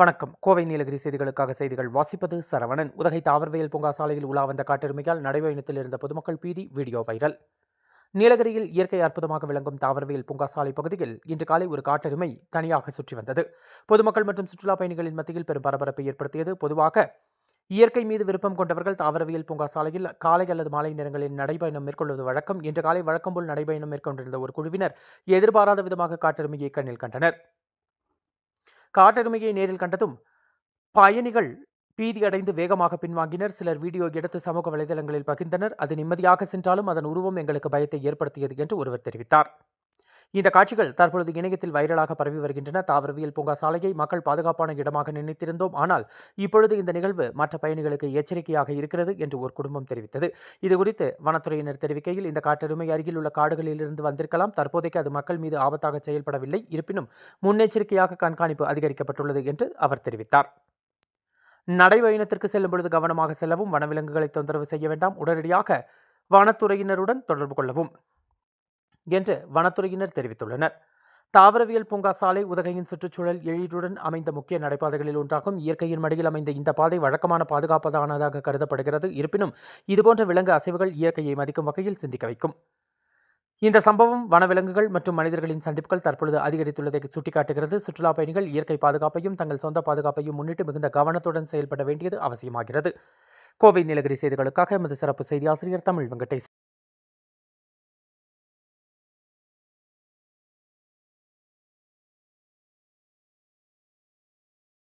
வணக்கம். கோவை நீலகிரி செய்திகளுக்காக செய்திகள் வாசிப்பது சரவணன். உதகை தாவரவியல் பூங்கா சாலையில் உலா வந்த காட்டெருமையால் நடைபயணத்தில் இருந்த பொதுமக்கள் பீதி வீடியோ வைரல். நீலகிரியில் இயற்கை அற்புதமாக விளங்கும் தாவரவியல் பூங்கா சாலை பகுதியில் இன்று காலை ஒரு காட்டெருமை தனியாக சுற்றி வந்தது. பொதுமக்கள் மற்றும் சுற்றுலா பயணிகளின் மத்தியில் பெரும் பரபரப்பை ஏற்படுத்தியது. பொதுவாக இயற்கை மீது விருப்பம் கொண்டவர்கள் தாவரவியல் பூங்கா சாலையில் காலை அல்லது மாலை நேரங்களில் நடைபயணம் மேற்கொள்வது வழக்கம். இன்று காலை வழக்கம் போல் நடைபயணம் மேற்கொண்டிருந்த ஒரு குழுவினர் எதிர்பாராத விதமாக காட்டெருமையை கண்ணில் கண்டனர். காட்டெருமையை நேரில் கண்டதும் பயணிகள் பீதியடைந்து வேகமாக பின்வாங்கினர். சிலர் வீடியோ எடுத்து சமூக வலைதளங்களில் பகிர்ந்தனர். அது நிம்மதியாக சென்றாலும் அதன் உருவம் எங்களுக்கு பயத்தை ஏற்படுத்தியது என்று ஒருவர் தெரிவித்தார். இந்த காட்சிகள் தற்பொழுது இணையத்தில் வைரலாக பரவி வருகின்றன. தாவரவியல் பூங்கா சாலையை மக்கள் பாதுகாப்பான இடமாக நினைத்திருந்தோம். ஆனால் இப்பொழுது இந்த நிகழ்வு மற்ற பயணிகளுக்கு எச்சரிக்கையாக இருக்கிறது என்று ஒரு குடும்பம் தெரிவித்தது. இதுகுறித்து வனத்துறையினர் தெரிவிக்கையில் இந்த காட்டெருமை அருகில் உள்ள காடுகளிலிருந்து வந்திருக்கலாம். தற்போதைக்கு அது மக்கள் மீது ஆபத்தாக செயல்படவில்லை. இருப்பினும் முன்னெச்சரிக்கையாக கண்காணிப்பு அதிகரிக்கப்பட்டுள்ளது என்று அவர் தெரிவித்தார். நடைபயணத்திற்கு செல்லும் பொழுது கவனமாக செல்லவும் வனவிலங்குகளை தொந்தரவு செய்ய வேண்டாம். உடனடியாக வனத்துறையினருடன் தொடர்பு கொள்ளவும். என்று வனத்துறையினர் தெரிவித்துள்ளனர். தாவரவியல் பூங்கா சாலை உதகையின் சுற்றுச்சூழல் எழிலுடன் அமைந்த முக்கிய நடைபாதைகளில் ஒன்றாகும். இயற்கையின் மடியில் அமைந்த இந்த பாதை வழக்கமான பாதுகாப்பதானதாக கருதப்படுகிறது. இருப்பினும் இதுபோன்ற விலங்கு அசைவுகள் இயற்கையை மதிக்கும் வகையில் சிந்திக்க வைக்கும். இந்த சம்பவம் வனவிலங்குகள் மற்றும் மனிதர்களின் சந்திப்புகள் தற்பொழுது அதிகரித்துள்ளதை சுட்டிக்காட்டுகிறது. சுற்றுலா பயணிகள் இயற்கை பாதுகாப்பையும் தங்கள் சொந்த பாதுகாப்பையும் முன்னிட்டு மிகுந்த கவனத்துடன் செயல்பட வேண்டியது அவசியமாகிறது. கோவை நீலகிரி செய்திகளுக்காக எமது சிறப்பு செய்தி ஆசிரியர் தமிழ் வெங்கடேஷ்